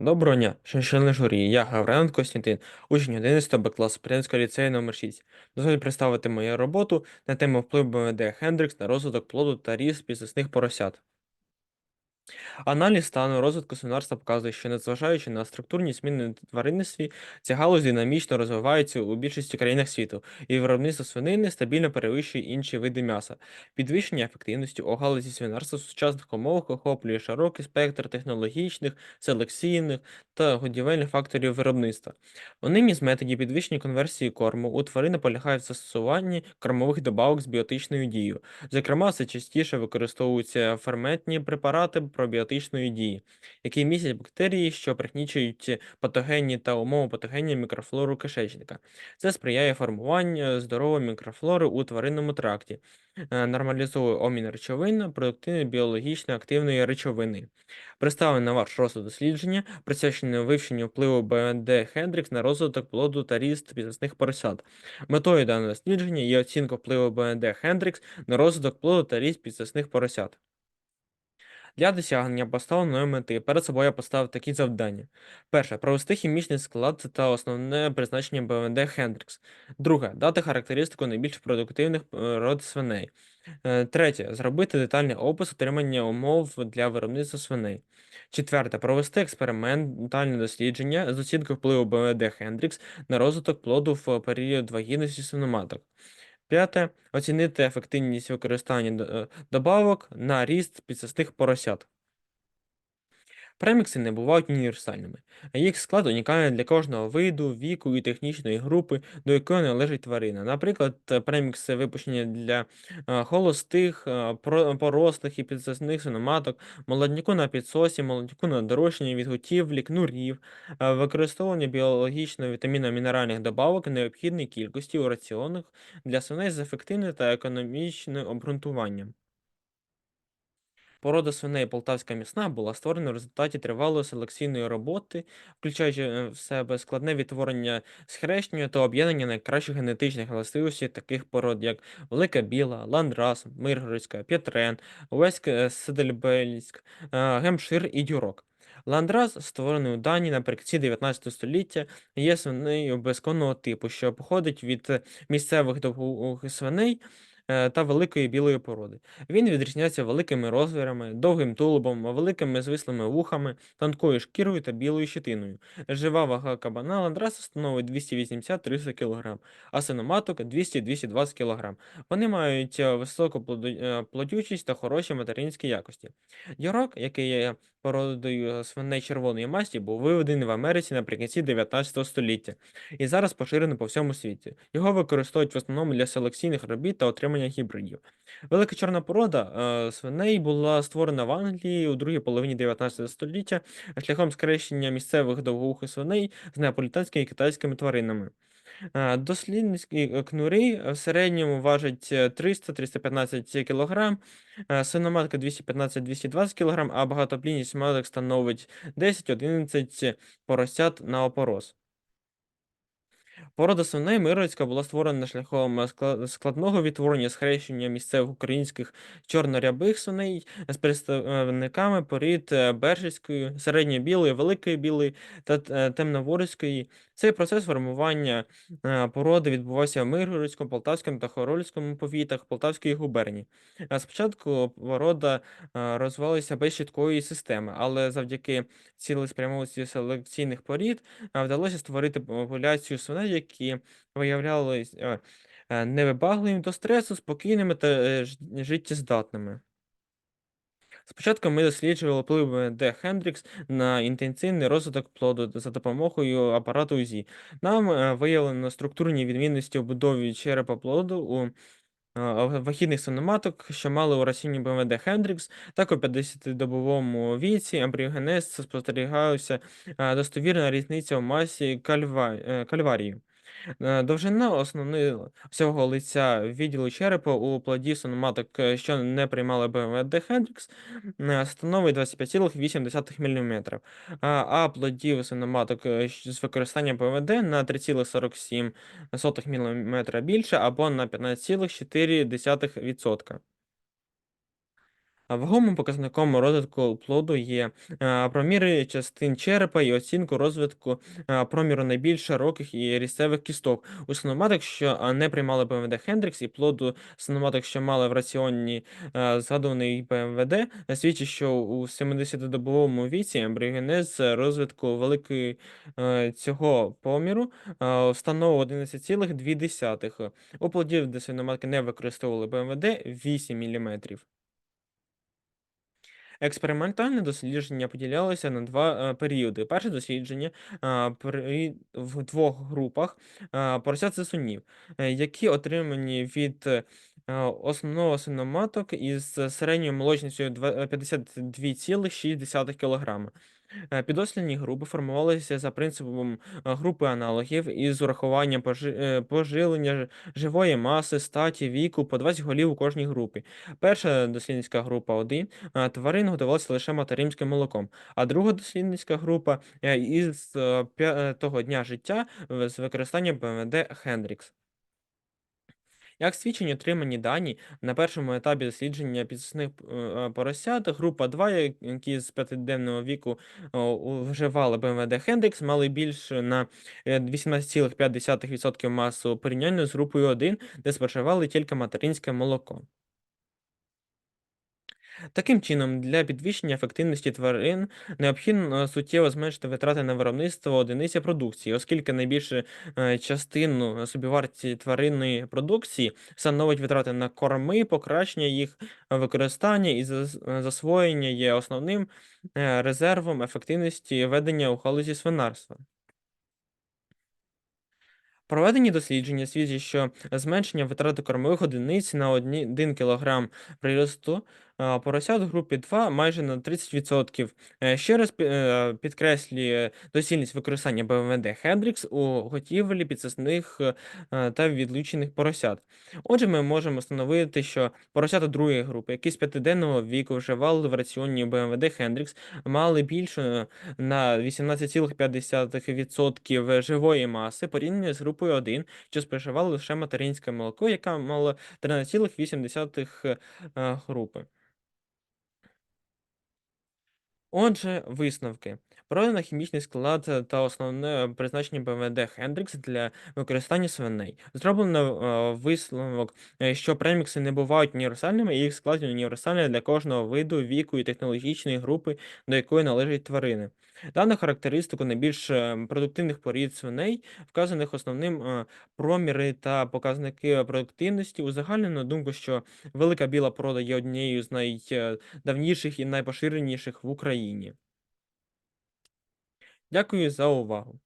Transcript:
Доброго дня, шановні журі, я Гаврилен Костянтин, учень 11 Б класу Прянського ліцею номер 6. Дозволю представити мою роботу на тему впливу БМД Хендрикс на розвиток плоду та ріст підсосних поросят. Аналіз стану розвитку свинарства показує, що незважаючи на структурні зміни в тваринництві, ця галузь динамічно розвивається у більшості країнах світу, і виробництво свинини стабільно перевищує інші види м'яса. Підвищення ефективності у галузі свинарства в сучасних умовах охоплює широкий спектр технологічних, селекційних та годівельних факторів виробництва. Одним із методів підвищення конверсії корму у тварини полягає в застосуванні кормових добавок з біотичною дією. Зокрема, все частіше використовуються ферментні препарати пробіотичної дії, які містять бактерії, що пригнічують патогенні та умовопатогенні мікрофлору кишечника. Це сприяє формуванню здорової мікрофлори у тваринному тракті, е, нормалізує обмін речовин, продуктивної біологічно активної речовини. Представлене на ваш розсуд дослідження, присвячене вивченню впливу БНД Хендрікс на розвиток плоду та ріст підросних поросят. Метою даного дослідження є оцінка впливу БНД Хендрікс на розвиток плоду та ріст підсосних поросят. Для досягнення поставленої мети перед собою я поставив такі завдання. Перше провести хімічний склад та основне призначення БНД Хендрікс. Друге дати характеристику найбільш продуктивних е, род свиней. Е, Третє зробити детальний опис отримання умов для виробництва свиней. Четверте провести експериментальне дослідження з оцінкою впливу БНД Хендрікс на розвиток плоду в період вагітності свиноматок. П'яте оцінити ефективність використання е, добавок на ріст підсосних поросят. Премікси не бувають універсальними, а їх склад унікальний для кожного виду, віку і технічної групи, до якої належить тварина. Наприклад, премікси випущені для е, холостих, е, порослих і підсосних свиноматок, молодняку на підсосі, молодняку на дорощенні, відготівлі, кнурів, е, використовування біологічно вітаміно-мінеральних добавок необхідної кількості у раціонах для свиней з ефективним та економічним обґрунтуванням. Порода свиней полтавська місна була створена в результаті тривалої селекційної роботи, включаючи е, в себе складне відтворення схрещення та об'єднання найкращих генетичних властивостей таких пород, як Велика Біла, Ландрас, Миргородська, П'єтрен, Увеська е, Седельбельськ, е, Гемпшир і Дюрок. Ландрас, створений у Данії наприкінці 19 століття, є свинею безконного типу, що походить від місцевих довгих свиней та великої білої породи. Він відрізняється великими розмірами, довгим тулубом, великими звислими вухами, тонкою шкірою та білою щитиною. Жива вага кабана ландраса становить 280-300 кг, а синоматок 200-220 кг. Вони мають е, високу е, плодючість та хороші материнські якості. Дьорок, який породою свиней червоної масті, був виведений в Америці наприкінці 19 століття і зараз поширений по всьому світі. Його використовують в основному для селекційних робіт та отримання гібридів. Велика чорна порода е, свиней була створена в Англії у другій половині 19 століття шляхом скрещення місцевих довгоухих свиней з неаполітанськими і китайськими тваринами. Е, Дослідницькі е, кнури в середньому важать е, 300-315 кг, свиноматка 215-220 кг, а багатоплідність маток становить 10-11 поросят на опорос. Порода свиней Миргородська була створена шляхом е, складного відтворення схрещення місцевих українських чорнорябих свиней з представниками порід е, Бершівської, середньобілої, великої білої та е, темноворської. Цей процес формування е, породи відбувався в Миргородському, Полтавському та Хорольському повітах Полтавської губернії. Е, Спочатку порода е, розвивалася без чіткої системи, але завдяки цілеспрямованості селекційних порід вдалося створити популяцію свиней, які виявлялись е, невибагливими до стресу, спокійними та життєздатними. Спочатку ми досліджували вплив Д. Хендрікс на інтенсивний розвиток плоду за допомогою апарату УЗІ. Нам е, виявлено структурні відмінності у будові черепа плоду у е, вахідних синоматок, що мали у росінні БМД Хендрікс, так у 50-добовому віці ембріогенез спостерігалася е, достовірна різниця в масі кальва... е, кальварії. Е, Довжина основного всього лиця відділу черепа у плодів синоматок, е, що не приймали БМД Хендрікс, е, становить 25,8 мм, а, плодів синоматок е, з використанням БМД на 3,47 мм більше або на 15,4%. Вагомим показником розвитку плоду є е, проміри частин черепа і оцінку розвитку е, проміру найбільш широких і різцевих кісток. У свиноматок, що не приймали БМВД Хендрікс, і плоду свиноматок, що мали в раціоні е, згадуваний БМВД, свідчить, що у 70-добовому віці ембріогенез розвитку великої цього поміру встановив 11,2. У плодів, де свиноматки не використовували БМВД, 8 мм. Експериментальне дослідження поділялося на два е, періоди. Перше дослідження а, при, в двох групах а, поросят сисунів, е, які отримані від е, основного синоматок із середньою молочністю е, 52,6 кг. Е, Підослідні групи формувалися за принципом е, групи аналогів із урахуванням пожи- е, живої маси, статі, віку по 20 голів у кожній групі. Перша дослідницька група 1 е, тварин годувалася лише материнським молоком, а друга дослідницька група е, із п'ятого дня життя з використанням БМД Хендрікс. Як свідчень отримані дані на першому етапі дослідження підсосних е, е, поросят, група 2, які з п'ятиденного віку вживали БМВД Хендрікс, мали більше на е, 18,5% масу порівняння з групою 1, де споживали тільки материнське молоко. Таким чином, для підвищення ефективності тварин необхідно суттєво зменшити витрати на виробництво одиниці продукції, оскільки найбільшу е, частину собівартості тваринної продукції становить витрати на корми, покращення їх використання і зас- засвоєння є основним е, резервом ефективності ведення у галузі свинарства. Проведені дослідження свідчать, що зменшення витрати кормових одиниць на 1 кг приросту поросят в групі 2 майже на 30%. Е, Ще раз е, підкреслює доцільність використання БМВД Хендрікс у готівлі підсосних е, та відлучених поросят. Отже, ми можемо встановити, що поросята другої групи, які з п'ятиденного віку вживали в раціоні БМВД Хендрікс, мали більше на 18,5% живої маси порівняно з групою 1, що споживала лише материнське молоко, яка мала 13,8 е, групи. Отже, висновки. Проведено хімічний склад е, та основне призначення БМВД Хендрікс для використання свиней. Зроблено е, висновок, е, що премікси не бувають універсальними, і їх склад універсальний для кожного виду, віку і технологічної групи, до якої належать тварини. Дану характеристику найбільш е, продуктивних порід свиней, вказаних основним е, проміри та показники продуктивності, узагальнено думку, що велика біла порода є однією з найдавніших і найпоширеніших в Україні. Дякую за увагу.